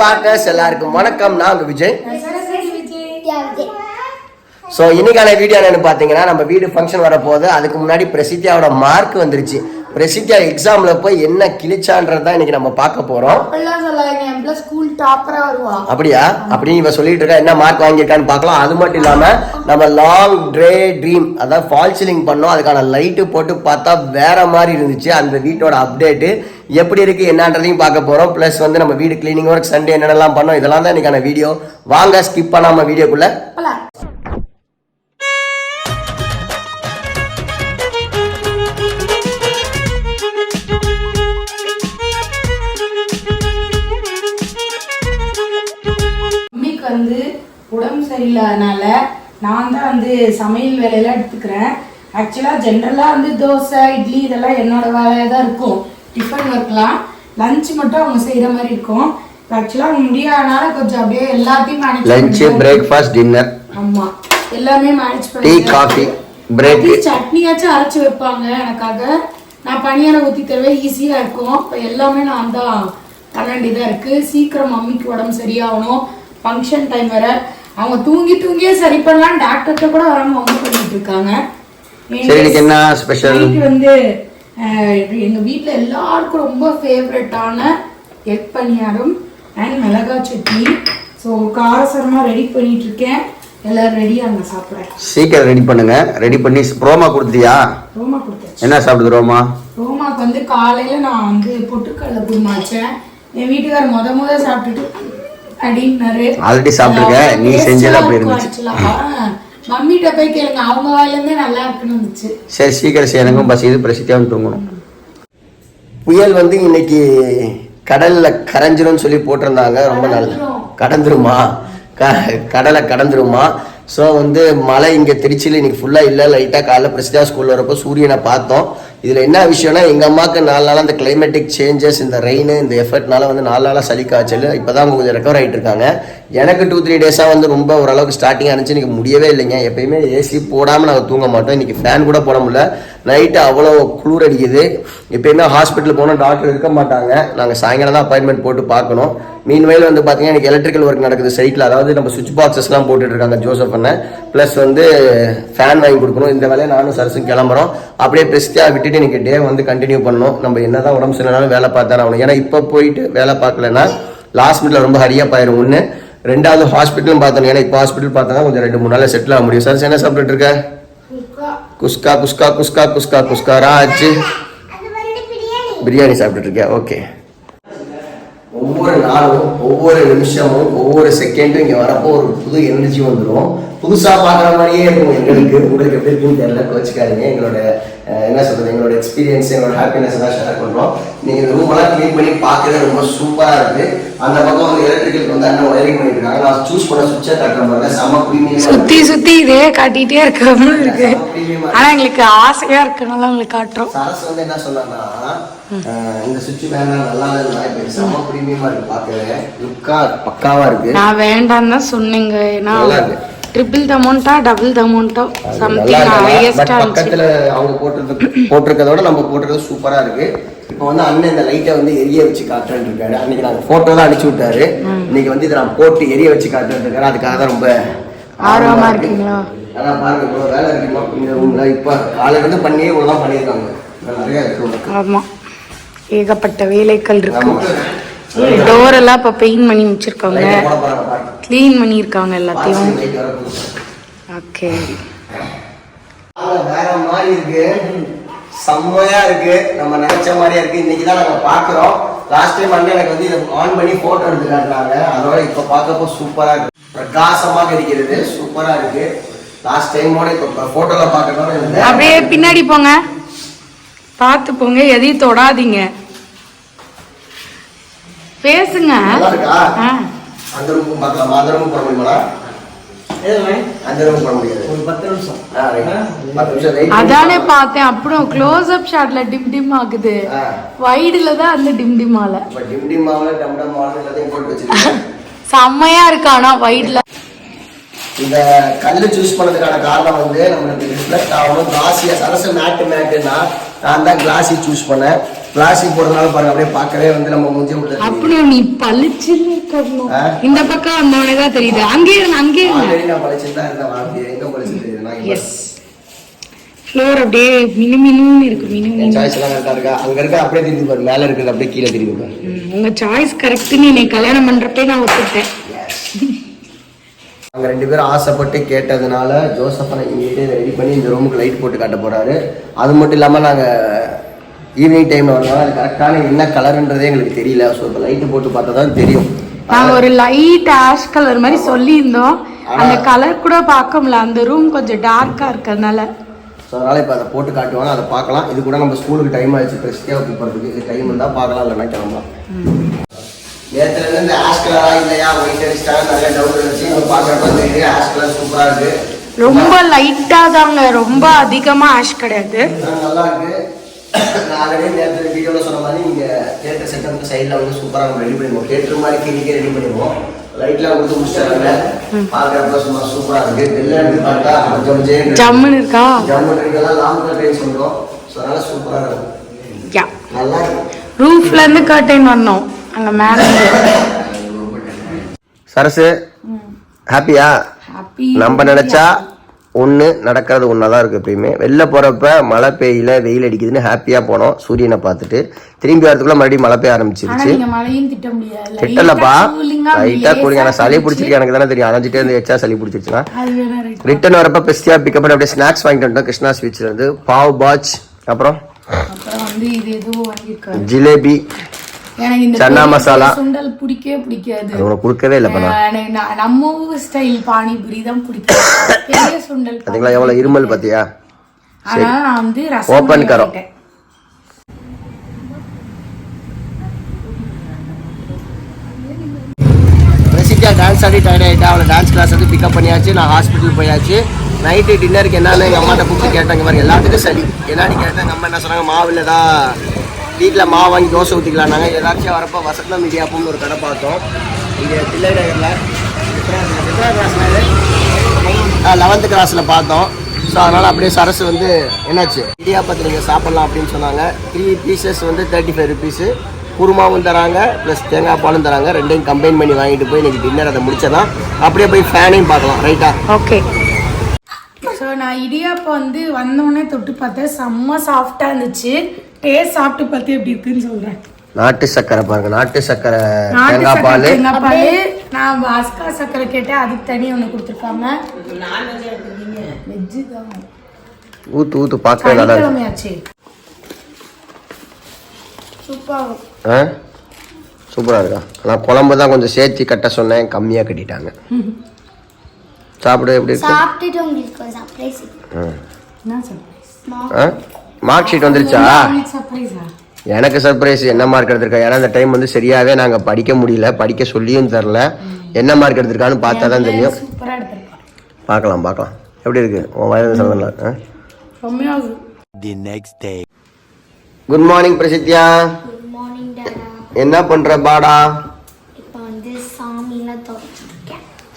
Partners எல்லாருக்கும் வணக்கம் நான் உங்க விஜய். ஸோ இன்னைக்கான வீடியோ என்னன்னு பார்த்தீங்கன்னா நம்ம வீடு ஃபங்க்ஷன் வரப்போகுது. அதுக்கு முன்னாடி பிரசித்தியாவோட மார்க் வந்துருச்சு. பிரசித்தியா எக்ஸாம்ல போய் என்ன கிழிச்சான்றது தான் இன்னைக்கு நம்ம பார்க்க போறோம். அப்படியா? அப்படின்னு இவ சொல்லிட்டு இருக்கா. என்ன மார்க் வாங்கியிருக்கான்னு பார்க்கலாம். அது மட்டும் இல்லாம நம்ம லாங் ட்ரே ட்ரீம் அதாவது ஃபால் சீலிங் பண்ணோம். அதுக்கான லைட்டு போட்டு பார்த்தா வேற மாதிரி இருந்துச்சு. அந்த வீட்டோட அப்டேட்டு எப்படி இருக்குது என்னன்றதையும் பார்க்க போகிறோம் ப்ளஸ் வந்து நம்ம வீடு கிளீனிங் ஒர்க் சண்டே என்னென்னலாம் பண்ணோம் இதெல்லாம் தான் இன்னைக்கான வீடியோ வாங்க ஸ்கிப் பண்ணாமல் வீடியோக்குள்ளே. வந்து உடம்பு சரியில்லாதனால நான் தான் வந்து சமையல் வேலையெல்லாம் எடுத்துக்கிறேன். ஆக்சுவலாக ஜென்ரலாக வந்து தோசை இட்லி இதெல்லாம் என்னோட வேலையாக தான் இருக்கும். டிஃபன் ஒர்க்லாம் லஞ்ச் மட்டும் அவங்க செய்கிற மாதிரி இருக்கும். ஆக்சுவலாக அவங்க முடியாதனால கொஞ்சம் அப்படியே எல்லாத்தையும் மேனேஜ் லஞ்சு பிரேக்ஃபாஸ்ட் டின்னர் ஆமாம் எல்லாமே மேனேஜ் டீ பண்ணி காஃபி பிரேக் சட்னியாச்சும் அரைச்சி வைப்பாங்க எனக்காக. நான் பனியாரம் ஊற்றி தருவேன் ஈஸியாக இருக்கும். இப்போ எல்லாமே நான் தான் பண்ண வேண்டியதாக இருக்குது சீக்கிரம் மம்மிக்கு உடம்பு சரியாகணும். ஃபங்க்ஷன் டைம் வேற. அவங்க தூங்கி தூங்கியே சரி பண்ணலாம் டாக்டர்கிட்ட கூட வராமல் அவங்க பண்ணிட்டு இருக்காங்க. வந்து அஹ், எங்க வீட்ல எல்லாருக்கும் ரொம்ப ஃபேவரட்டான எக் பணியாரம் அண்ட் மிளகாய் சட்னி. ஸோ காரசரமாக ரெடி பண்ணிட்டு இருக்கேன் எல்லாரும் ரெடியாக அங்கே சாப்பிட்றேன். சீக்கிரம் ரெடி பண்ணுங்க. ரெடி பண்ணி ரோமா கொடுத்தியா? ரோமா கொடுத்தாச்சு. என்ன சாப்பிடுது ரோமா? ரோமாக்கு வந்து காலையில நான் வந்து பொட்டுக்கடலை குருமா வச்சேன். என் வீட்டுக்காரர் முத முத சாப்பிட்டுட்டு அப்படின்னாரு Already சாப்பிட்டிருக்க. நீ செஞ்சது அப்படி இருந்துச்சு. மம்மிட்ட போய் கேளுங்க அவங்க வாயில இருந்தே நல்லா இருக்குன்னு இருந்துச்சு சரி சீக்கிரம் சரி எனக்கும் பசி இது தூங்கணும். புயல் வந்து இன்னைக்கு கடல்ல கரைஞ்சிரும்னு சொல்லி போட்டிருந்தாங்க. ரொம்ப நல்ல கடந்துருமா. க கடலை கடந்துருமா? ஸோ வந்து மழை இங்கே திருச்சியில் இன்னைக்கு ஃபுல்லாக இல்லை. லைட்டாக காலைல பிரசிதா ஸ்கூலில் வரப்போ சூரியனை பார்த்தோம். இதில் என்ன விஷயம்னா எங்கள் அம்மாவுக்கு நாலு நாளாக இந்த கிளைமேட்டிக் சேஞ்சஸ் இந்த ரெயின் இந்த எஃபர்ட்னால வந்து நாலு நாளாக சளி காய்ச்சல் இப்போ தான் அவங்க கொஞ்சம் ரெக்கவர் ஆகிட்டு இருக்காங்க. எனக்கு டூ த்ரீ டேஸாக வந்து ரொம்ப ஓரளவுக்கு ஸ்டார்டிங் ஆனிச்சு இன்றைக்கி முடியவே இல்லைங்க. எப்பயுமே ஏசி போடாமல் நாங்கள் தூங்க மாட்டோம். இன்னைக்கு ஃபேன் கூட போட முடியல. நைட்டு அவ்வளோ குளிர் அடிக்குது. எப்பயுமே ஹாஸ்பிட்டல் போனால் டாக்டர் இருக்க மாட்டாங்க. நாங்கள் சாயங்காலம் தான் அப்பாயின்மெண்ட் போட்டு பார்க்கணும். மீன்வயல் வந்து பார்த்தீங்கன்னா எனக்கு எலக்ட்ரிக்கல் ஒர்க் நடக்குது சைட்டில் அதாவது நம்ம சுவிட்ச் பாக்ஸஸ்லாம் போட்டுட்ருக்காங்க ஜோசப் அண்ணன். ப்ளஸ் வந்து ஃபேன் வாங்கி கொடுக்கணும். இந்த வேலையை நானும் சரசும் கிளம்புறோம். அப்படியே பெஸ்ட்டாக விட்டுட்டு இன்னைக்கு டே வந்து கண்டினியூ பண்ணணும். நம்ம என்ன தான் உடம்பு சரியில்லைனாலும் வேலை பார்த்தாலும் ஆகணும். ஏன்னா இப்போ போயிட்டு வேலை பார்க்கலன்னா லாஸ்ட் மினிட்ல ரொம்ப ஹரியாக போயிடும் ஒன்று ரெண்டாவது ஹாஸ்பிட்டலும் பார்த்தோம். ஏன்னா இப்போ ஹாஸ்பிட்டல் பார்த்தா தான் கொஞ்சம் ரெண்டு மூணு நாளில் செட்டில் ஆக முடியும். சார் என்ன சாப்பிட்டுட்டு இருக்க? குஸ்கா. குஸ்கா குஸ்கா குஸ்கா குஸ்கா ராஜ். பிரியாணி சாப்பிட்டுட்டு இருக்கியா? ஓகே. ஒவ்வொரு நாளும் ஒவ்வொரு நிமிஷமும் ஒவ்வொரு செகண்டும் இங்கே வரப்போ ஒரு புது எனர்ஜி வந்துடும் புதுசாக பார்க்குற மாதிரியே இருக்கும் எங்களுக்கு. உங்களுக்கு எப்படி இருக்குன்னு தெரியல கோச்சிக்காதீங்க. எங்களோட என்ன சொல்றது எங்களோட எக்ஸ்பீரியன்ஸ் எங்களோட ஹாப்பினஸ் எல்லாம் ஷேர் பண்ணுறோம் நீங்கள் இந்த ரூம் எல்லாம் க்ளீன் பண்ணி பார்க்கறது ரொம்ப சூப்பராக இருக்கு. அந்த பக்கம் வந்து எலக்ட்ரிக்கலுக்கு வந்து அண்ணன் ஒயரிங் பண்ணிட்டு இருக்காங்க. நான் சூஸ் பண்ண சுவிட்சை காட்டுற மாதிரி செம்ம ப்ரீமியம் சுத்தி சுத்தி இதே காட்டிட்டே இருக்க இருக்கு. ஆனா எங்களுக்கு ஆசையா இருக்கனால உங்களுக்கு காட்டுறோம். சரஸ் வந்து என்ன சொன்னான்னா இந்த சுவிட்ச் வேண்டாம் நல்லா இல்லை இப்போ செம்ம ப்ரீமியமா இருக்கு பார்க்கவே லுக்கா பக்காவா இருக்கு. நான் வேண்டாம் தான் சொன்னீங்க. ஏன்னா. ட்ரிபிள் த அமௌண்ட்டா டபுள் த அமௌண்ட்டோ சம்திங். ஹையஸ்டா பக்கத்துல அவங்க போட்டிருக்க போட்டிருக்கதோட நம்ம போட்டிருக்கிறது சூப்பரா இருக்கு. இப்போ வந்து அண்ணன் இந்த லைட்டை வந்து எரிய வச்சு காட்டுறேன்னு இருக்காரு. அன்னைக்கு நாங்க போட்டோ தான் அனுப்பிச்சு விட்டாரு. இன்னைக்கு வந்து இதை நான் போட்டு எரிய வச்சு காட்டுறேன்னு இருக்காரு. அதுக்காக தான் ரொம்ப ஆர்வமா இருக்கு. இருக்கீங்களா? அதான் பாருங்க இவ்வளவு வேலை இருக்குமா ரூம்ல இப்ப காலையில இருந்து பண்ணியே இவ்வளவுதான் பண்ணியிருக்காங்க. இன்னும் நிறைய இருக்கு உனக்கு. ஆமா. ஏகப்பட்ட வேலைகள் இருக்கு. டோர் எல்லாம் இப்ப பெயிண்ட் பண்ணி பாருங்க. க்ளீன் பண்ணிருக்காங்க எல்லாத்தையும். ஓகே. வேற மாதிரி இருக்கு. செம்மையா இருக்கு. நம்ம நினைச்ச மாதிரியா இருக்கு. இன்னைக்கு தான் நாங்க பாக்குறோம் லாஸ்ட் டைம் வந்து எனக்கு வந்து இதை ஆன் பண்ணி போட்டோ எடுத்து காட்டுறாங்க அதோட இப்ப பார்க்கப்போ சூப்பரா இருக்கு. பிரகாசமாக இருக்கிறது. சூப்பரா இருக்கு. லாஸ்ட் டைமோட இப்ப போட்டோல பார்க்கறதோட அப்படியே பின்னாடி போங்க. பார்த்து போங்க எதையும் தொடாதீங்க. பேசுங்க. நல்லா இருக்கா? ஆ. அந்த ரூமும் பார்க்கலாமா? அந்த ரூம் போட முடியுமா அந்த ரூம் போட முடியாது. ஒரு பத்து நிமிஷம். பத்து நிமிஷம் wait பண்ணி அதானே. பார்த்தேன். அப்புறம் க்ளோஸ் அப் ஷாட்ல டிம் டிம் ஆகுது. ஆ. வைடுல தான் அந்த டிம் டிம் ஆல. டம் டம் ஆகல, எல்லாத்தையும் போட்டு வச்சிருக்கேன் செம்மையா இருக்கு ஆனா வைடுல இந்த கல்லு சூஸ் பண்ணதுக்கான காரணம் வந்து நம்மளுக்கு ரிஃப்ளெக்ட் ஆகணும். கிளாஸியா சரச மேட்டு மேட்டுன்னா நான் தான் கிளாஸி சூஸ் பண்ணேன். கிளாஸி போடுறதுனால பாருங்க அப்படியே பார்க்கவே வந்து நம்ம மூஞ்சி விட்டு அப்புறம் நீ பளிச்சுன்னு? இந்த பக்கம் வந்தவனே தான் தெரியுது. அங்கேயே அங்கேயே நான் படிச்சுட்டு தான் இருந்தேன் வாழ்க்கையை எங்க இருக்கேன் நான் எஸ் ஃப்ளோர் அப்படியே மினு மினுன்னு இருக்கு மினு மினு சாய்ஸ் எல்லாம் கரெக்டா இருக்கா? அங்க இருக்க அப்படியே திரும்பி பாரு. மேல இருக்கிறது அப்படியே கீழே திரும்பி பாரு. உங்க சாய்ஸ் கரெக்ட்னு என்னை கல்யாணம் பண்றப்பே நான் ஒத்துக்கிட்டேன். அவங்க ரெண்டு பேரும் ஆசைப்பட்டு கேட்டதுனால ஜோசப்பனை இங்கிட்டே ரெடி பண்ணி இந்த ரூமுக்கு லைட் போட்டு காட்ட போறாரு. அது மட்டும் இல்லாமல் நாங்கள் ஈவினிங் டைமில் வரனால அது கரெக்டான என்ன கலருன்றதே எங்களுக்கு தெரியல. ஸோ இப்போ லைட்டு போட்டு பார்த்தா தான் தெரியும். நாங்க ஒரு லைட் ஆஷ் கலர் மாதிரி சொல்லியிருந்தோம். அந்த கலர் கூட பார்க்க முடியல அந்த ரூம் கொஞ்சம் டார்க்கா இருக்கறதுனால. ஸோ அதனால் இப்போ அதை போட்டு காட்டுவாங்க. அதை பார்க்கலாம். இது கூட நம்ம ஸ்கூலுக்கு டைம் ஆயிடுச்சு. பிரஸ்டியாக போகிறதுக்கு இது டைம் இருந்தால் பார்க்கலாம். இல்லைன்னா கிளம்பலாம். நேற்றுல இருந்து இந்த ஆஷ் கலரா இல்லையா ஒயிட் அடிச்சிட்டாங்க நிறைய டவுட் இருந்துச்சு இப்போ பார்க்குறப்ப தெரியுது ஆஷ் கலர் சூப்பராக இருக்கு. ரொம்ப லைட்டா தாங்க. ரொம்ப அதிகமா ஆஷ் கிடையாது. நல்லா இருக்கு. நான் ஆல்ரெடி நேற்று வீடியோவில் சொன்ன மாதிரி இங்கே தேட்டர் செட்டப்புக்கு சைடில் வந்து சூப்பராக நம்ம ரெடி பண்ணிடுவோம். தேட்டர் மாதிரி கிளிக்கே ரெடி பண்ணிடுவோம். லைட்லாம் கொடுத்து முடிச்சிட்டாங்க. பார்க்குறப்ப சும்மா சூப்பராக இருக்கு. வெளில பார்த்தா கொஞ்சம் ஜம்முன்னு இருக்கா? ஜம்மு ட்ரெயின்லாம் லாங் ட்ரெயின் சொல்கிறோம் ஸோ அதனால் சூப்பராக இருக்கும் நல்லா இருக்கும் ரூஃப்ல இருந்து கர்டைன் வந்தோம். அங்க மேல சரசு ஹாப்பியா? ஹாப்பி. நம்ம நினைச்சா ஒன்று நடக்கிறது ஒன்றா தான் இருக்குது எப்பயுமே. வெளில போகிறப்ப மழை பெய்யல வெயில் அடிக்குதுன்னு ஹாப்பியாக போனோம். சூரியனை பார்த்துட்டு திரும்பி வரதுக்குள்ள மறுபடியும் மழை பெய்ய ஆரம்பிச்சிருச்சு. திட்டலப்பா. லைட்டாக கூலிங் லேசா ஆனால் சளி பிடிச்சிருக்கு. எனக்கு தானே தெரியும். அலைஞ்சிட்டே இருந்து வச்சா சளி பிடிச்சிருச்சுன்னா. ரிட்டன் வரப்ப பெஸ்டியா பிக்கப் பண்ணி அப்படியே ஸ்நாக்ஸ் வாங்கிட்டு வந்துட்டோம். கிருஷ்ணா ஸ்வீட்ஸ்ல இருந்து. பாவ் பாஜ். அப்புறம்? ஜிலேபி. எனக்கு இந்த சன்னா மசாலா. சுண்டல் பிடிக்கவே பிடிக்காது. அது உனக்கு கொடுக்கவே இல்லை எனக்கு நம்ம ஊர் ஸ்டைல் பானிபூரி தான் பிடிக்கும். பெரிய சுண்டல் பார்த்தீங்களா எவ்வளோ இருமல் பார்த்தியா ஆனா நான் வந்து ரசம் Open கரோ. வாங்கிட்டேன். ரெசிபியா டான்ஸ் ஆடி டயர்ட் ஆகிட்டா அவளை டான்ஸ் கிளாஸ் வந்து பிக்கப் பண்ணியாச்சு. நான் ஹாஸ்பிட்டல் போயாச்சு. நைட்டு டின்னருக்கு என்னன்னு எங்கள் அம்மாட்ட கூப்பிட்டு கேட்டாங்க. மாதிரி எல்லாத்துக்கும் சரி. என்னன்னு கேட்டேன் எங்கள் அம்மா என்ன சொன்னாங்க? மாவு இல்லைதா வீட்டில் மாவு வாங்கி தோசை ஊற்றிக்கலாம்னாங்க ஏதாச்சும் வரப்போ வசந்தம் இடியாப்பம்னு ஒரு கடை பார்த்தோம். இங்கே தில்லை நகரில் லெவன்த்து கிளாஸில் பார்த்தோம். ஸோ அதனால் அப்படியே சரசு வந்து என்னாச்சு? இடியாப்பத்தை நீங்கள் சாப்பிட்லாம் அப்படின்னு சொன்னாங்க. த்ரீ பீசஸ் வந்து தேர்ட்டி ஃபைவ் ருபீஸு குருமாவும் தராங்க ப்ளஸ் தேங்காய் பாலும் தராங்க. ரெண்டையும் கம்பைன் பண்ணி வாங்கிட்டு போய் இன்னைக்கு டின்னர் அதை முடிச்சதான் அப்படியே போய் ஃபேனையும் பார்க்கலாம் ரைட்டா ஓகே ஸோ நான் இடியாப்பம் வந்து வந்தோடனே தொட்டு பார்த்தேன். செம்ம சாஃப்டாக இருந்துச்சு. டேஸ்ட் சாப்பிட்டு பார்த்து எப்படி இருக்குன்னு சொல்கிறேன் நாட்டு சக்கரை பாருங்க நாட்டு சக்கரை தேங்காய் பால். தேங்காய் பால். நான் அஸ்கா சக்கரை கேட்டேன் அதுக்கு தனி ஒன்று கொடுத்துருக்காங்க. வெஜ்ஜு தான். ஊத்து ஊத்து பார்க்கவே நல்லா இருக்கு. சூப்பர் ஆ? சூப்பராக இருக்கா? ஆனால் குழம்பு தான் கொஞ்சம் சேர்த்து கட்ட சொன்னேன் கம்மியாக கட்டிட்டாங்க. சாப்பிட எப்படி இருக்கு? சாப்பிட்டுட்டு உங்களுக்கு சர்ப்ரைஸ் ஆ. என்ன சர்ப்ரைஸ் ஆ? மார்க் ஷீட் வந்துருச்சா? எனக்கு சர்ப்ரைஸ் என்ன மார்க் எடுத்திருக்கா? ஏன்னா அந்த டைம் வந்து சரியாவே நாங்க படிக்க முடியல. படிக்க சொல்லியும் தரல. என்ன மார்க் எடுத்திருக்கான்னு பார்த்தா தான் தெரியும். பார்க்கலாம் பார்க்கலாம். எப்படி இருக்கு? உன் வயது சொல்லலாம் the next day. Good morning Prasithya என்ன பண்ற பாடா?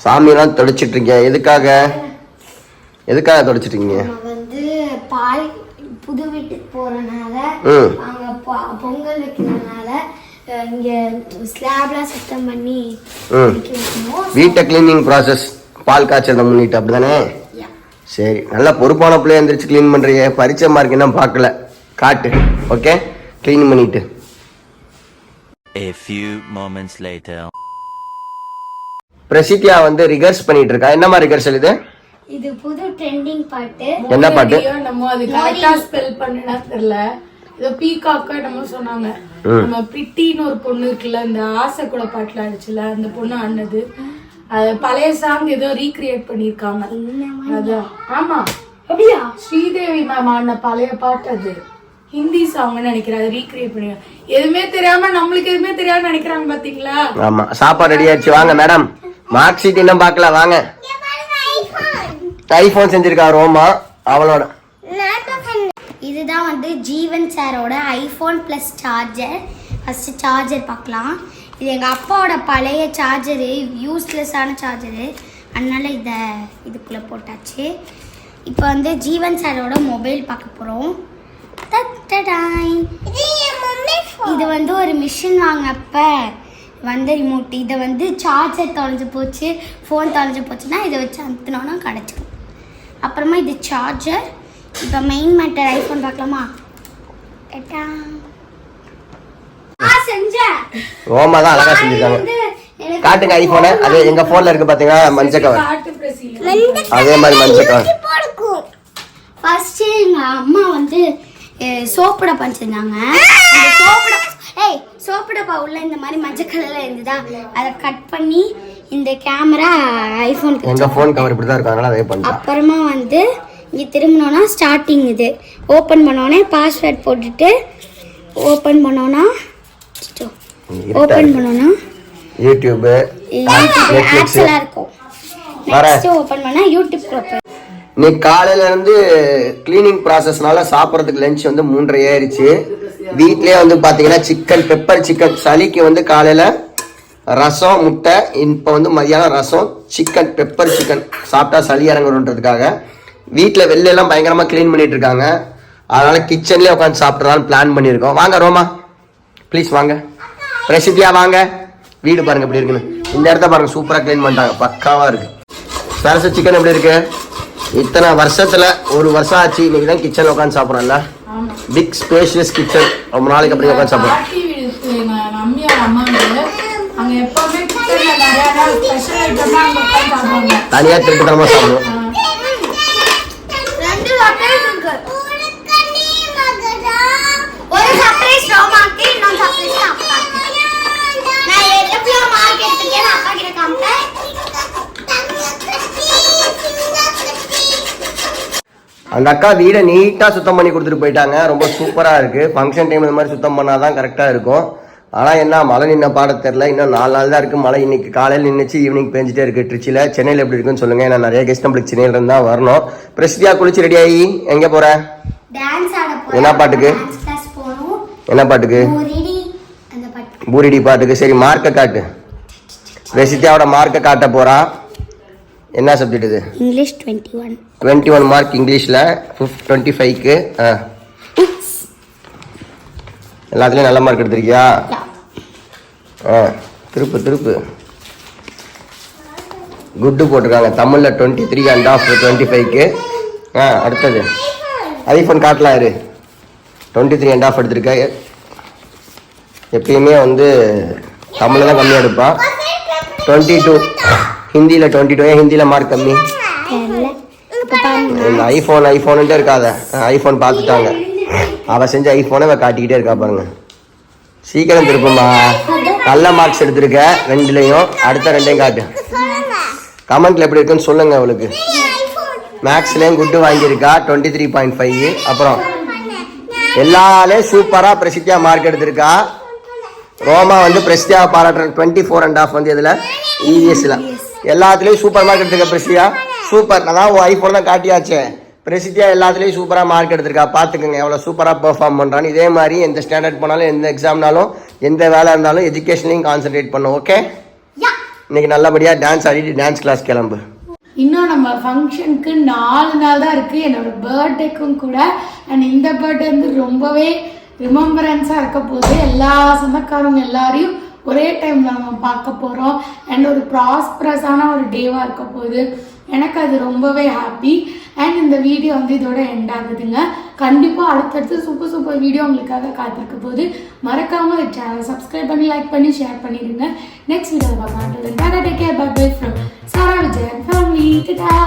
சாமியெல்லாம் தொடச்சிட்டு இருக்கேன் எதுக்காக? எதுக்காக தொடச்சிட்டு இருக்கீங்க புது வீட்டுக்கு போறனால ம். அங்க பொங்கல் வைக்கிறதுனால அஹ், இங்க ஸ்லாப்லாம் சுத்தம் பண்ணி வீட்டை கிளீனிங் ப்ராசஸ் பால் காய்ச்சல் முன்னிட்டு அப்படிதானே. சரி நல்லா பொறுப்பான பிள்ளைய எந்திரிச்சு க்ளீன் பண்றீங்க. பரிச்சை மார்க் இன்னும் பார்க்கல. காட்டு ஓகே க்ளீன் பண்ணிட்டு. A few moments later. Prasithya வந்து ரிகர்ஸ் பண்ணிட்டு இருக்கா? என்னமா ரிகர்சல் இது? இது புது ட்ரெண்டிங் பாட்டு. என்ன பாட்டு? நம்ம அது கரெக்டா ஸ்பெல் பண்ணனா தெரியல. ஏதோ பீகாக்கா நம்ம சொன்னாங்க. நம்ம பிரிட்டின்னு ஒரு பொண்ணு இருக்குல்ல இந்த ஆசை கூட பாட்டுல அடிச்சுல அந்த பொண்ணு ஆனது அது பழைய சாங் ஏதோ ரீக்ரியேட் பண்ணிருக்காங்க அதான். ஆமா. அப்படியா? ஸ்ரீதேவி மேம் ஆடின பழைய பாட்டு அது. ஹிந்தி சாங்னு நினைக்கிறேன் அதை ரீக்ரியேட் பண்ணி எதுவுமே தெரியாம நம்மளுக்கு எதுவுமே தெரியாம நினைக்கிறாங்க பாத்தீங்களா? ஆமா. சாப்பாடு ரெடி ஆயிடுச்சு. வாங்க மேடம் மார்க் ஷீட் இன்னும் பார்க்கல. வாங்க. டைஃபோன் செஞ்சிருக்கா ரோமா அவளோட. இதுதான் வந்து ஜீவன் சாரோட iPhone plus charger. First charger பார்க்கலாம். இது எங்கள் அப்பாவோட பழைய சார்ஜரு யூஸ்லெஸ்ஸான சார்ஜரு அதனால் இதை இதுக்குள்ளே போட்டாச்சு. இப்போ வந்து ஜீவன் சாரோட மொபைல் பார்க்க போகிறோம் இது வந்து ஒரு மிஷின் வாங்கினப்ப வந்த ரிமோட் இதை வந்து சார்ஜர் தொலைஞ்சு போச்சு ஃபோன் தொலைஞ்சு போச்சுன்னா இதை வச்சு அமுத்தினோன்னா கிடச்சிடும் அப்புறமா இது சார்ஜர் இப்போ மெயின் மேட்டர் ஐஃபோன் பார்க்கலாமா? ரோமா தான் அழகா செஞ்சிருக்காங்க. காட்டுங்க ஐபோனை அது எங்க போன்ல இருக்கு பாத்தீங்களா? மஞ்சள் கவர் காட்டு பிரசில அதே மாதிரி மஞ்சள் கவர் ஃபர்ஸ்ட் எங்க அம்மா வந்து சோப்பு டப்பா சோப்பு டப்பா ஏய் சோப்பு டப்பா உள்ள இந்த மாதிரி மஞ்சள் கலர்ல இருந்ததா? அதை கட் பண்ணி இந்த கேமரா ஐஃபோன் எங்க போன் கவர் இப்படி தான் இருக்கும். அதனால அதே அப்புறமா வந்து இங்கே திரும்பினோன்னா ஸ்டார்டிங் இது. ஓப்பன் பண்ணோடனே பாஸ்வேர்ட் போட்டுட்டு ஓப்பன் பண்ணோன்னா ஓப்பன் பண்ணோன்னா யூடியூப். ஆப்ஸ் எல்லாம் இருக்கும். நெக்ஸ்ட் ஓப்பன் பண்ணா யூடியூப் குரூப் இன்னைக்கு காலையில இருந்து கிளீனிங் ப்ராசஸ்னால சாப்பிட்றதுக்கு லஞ்ச் வந்து மூன்றரை ஆயிருச்சு வீட்லயே வந்து பாத்தீங்கன்னா சிக்கன் பெப்பர் சிக்கன் சளிக்கு வந்து காலையில ரசம் முட்டை இப்போ வந்து மதியானம் ரசம் சிக்கன் பெப்பர் சிக்கன் சாப்பிட்டா சளி இறங்கணுன்றதுக்காக வீட்டில் வெளில எல்லாம் க்ளீன் பண்ணிட்டு இருக்காங்க அதனால் கிச்சன்லேயே உட்காந்து சாப்பிட்றதான்னு பிளான் பண்ணியிருக்கோம். வாங்க ரோமா. ப்ளீஸ் வாங்க. பிரசித்தியாக வாங்க. வீடு பாருங்கள் எப்படி இருக்குன்னு. இந்த இடத்த பாருங்கள் சூப்பராக க்ளீன் பண்ணிட்டாங்க. பக்காவாக இருக்குது பேரச சிக்கன் எப்படி இருக்கு? இத்தனை வருஷத்தில் ஒரு வருஷம் ஆச்சு இன்றைக்கி தான் கிச்சனில் உட்காந்து சாப்பிட்றோம்ல. பிக் ஸ்பேஷியஸ் கிச்சன் ரொம்ப நாளைக்கு அப்புறம் உட்காந்து சாப்பிட்றோம். அப்பா கிட்ட காமிட்டேன் அந்த அக்கா வீடை நீட்டா சுத்தம் பண்ணி கொடுத்துட்டு போயிட்டாங்க. ரொம்ப சூப்பரா இருக்கு. ஃபங்க்ஷன் டைம் இந்த மாதிரி சுத்தம் பண்ணாதான் கரெக்டா இருக்கும். ஆனா என்ன மழை நின்ன பாட தெரியல. இன்னும் நாலு நாள் தான் இருக்கு மழை. இன்னைக்கு காலையில் நின்னுச்சு ஈவினிங் பெஞ்சிட்டே இருக்கு. ட்ரிச்சில சென்னையில் எப்படி இருக்குன்னு சொல்லுங்க. ஏன்னா நிறைய கெஸ்ட் நம்மளுக்கு சென்னையில இருந்தா வரணும். பிரசித்தியா குளிச்சு ரெடி ஆகி எங்க போறேன். என்ன பாட்டுக்கு? என்ன பாட்டுக்கு? பூரிடி பாட்டுக்கு. சரி மார்க்கை காட்டு. பிரசித்தியாவோட மார்க்கை காட்ட போறா. என்ன சப்ஜெக்ட் இது? English twenty one twenty one mark இங்கிலீஷில் டுவெண்ட்டி ஃபைவ்க்கு ஆ. எல்லாத்துலேயும் நல்ல மார்க் எடுத்திருக்கியா? ஆ திருப்பு திருப்பு. குட்டு போட்டிருக்காங்க. தமிழில் twenty three and half twenty ஃபைவ்க்கு ஆ அடுத்தது. ஐஃபோன் காட்டலாம் இரு. டுவெண்ட்டி த்ரீ அண்ட் ஆஃப் எடுத்திருக்க எப்பயுமே வந்து தமிழில் தான் கம்மியாக எடுப்பான் டுவெண்ட்டி டூ ஹிந்தியில் டுவெண்ட்டி டூ ஏன் ஹிந்தியில் மார்க் கம்மி? இந்த ஐஃபோன் ஐஃபோனுன்ட்டு இருக்காத. ஐஃபோன் பார்த்துட்டாங்க. அவள் செஞ்ச ஐஃபோனை அவள் காட்டிக்கிட்டே இருக்கா பாருங்கள் சீக்கிரம் திருப்புமா. நல்ல மார்க்ஸ் எடுத்திருக்க. ரெண்டுலையும் அடுத்த ரெண்டையும் காட்டு. கமெண்ட்ல எப்படி இருக்குன்னு சொல்லுங்க அவளுக்கு. மேக்ஸ்லேயும் குட்டு வாங்கியிருக்கா. டுவெண்ட்டி த்ரீ பாயிண்ட் ஃபைவ் அப்புறம் எல்லாலையும் சூப்பராக பிரசித்தியா மார்க் எடுத்திருக்கா. ரோமா வந்து பிரசித்தியா பாராட்டுற டுவெண்ட்டி ஃபோர் அண்ட் ஆஃப் வந்து இதில் இவிஎஸ்ல எல்லாத்துலேயும் சூப்பர் மார்க் எடுத்திருக்க பிரசியா சூப்பர் அதான் உன் ஐஃபோன் தான் காட்டியாச்சே. பிரசித்தியா எல்லாத்துலயும் சூப்பரா மார்க் எடுத்திருக்கா. பாத்துக்கோங்க எவ்வளவு சூப்பரா பெர்ஃபார்ம் பண்றான்னு. இதே மாதிரி எந்த ஸ்டாண்டர்ட் போனாலும் எந்த எக்ஸாம்னாலும் எந்த வேலை இருந்தாலும் எஜுகேஷன்லையும் கான்சென்ட்ரேட் பண்ணும் ஓகே இன்னைக்கு நல்லபடியா டான்ஸ் ஆடிட்டு டான்ஸ் கிளாஸ் கிளம்பு. இன்னும் நம்ம ஃபங்க்ஷனுக்கு நாலு நாள் தான் இருக்கு. என்னோட பர்த்டேக்கும் கூட. அண்ட் இந்த பர்த்டே வந்து ரொம்பவே ரிமெம்பரன்ஸாக இருக்க போகுது. எல்லா சொந்தக்காரங்க எல்லாரையும் ஒரே டைம்ல நம்ம பார்க்க போகிறோம் அண்ட் ஒரு ப்ராஸ்பரஸான ஒரு டேவாக இருக்க போகுது. எனக்கு அது ரொம்பவே ஹாப்பி அண்ட் இந்த வீடியோ வந்து இதோட எண்ட் ஆகுதுங்க. கண்டிப்பாக அடுத்தடுத்து சூப்பர் சூப்பர் வீடியோ உங்களுக்காக காத்திருக்க போகுது மறக்காம சேனல் சப்ஸ்கிரைப் பண்ணி லைக் பண்ணி ஷேர் பண்ணிடுங்க நெக்ஸ்ட் வீடியோ பார்க்கலாம் take care bye from Sara Vijayan family tata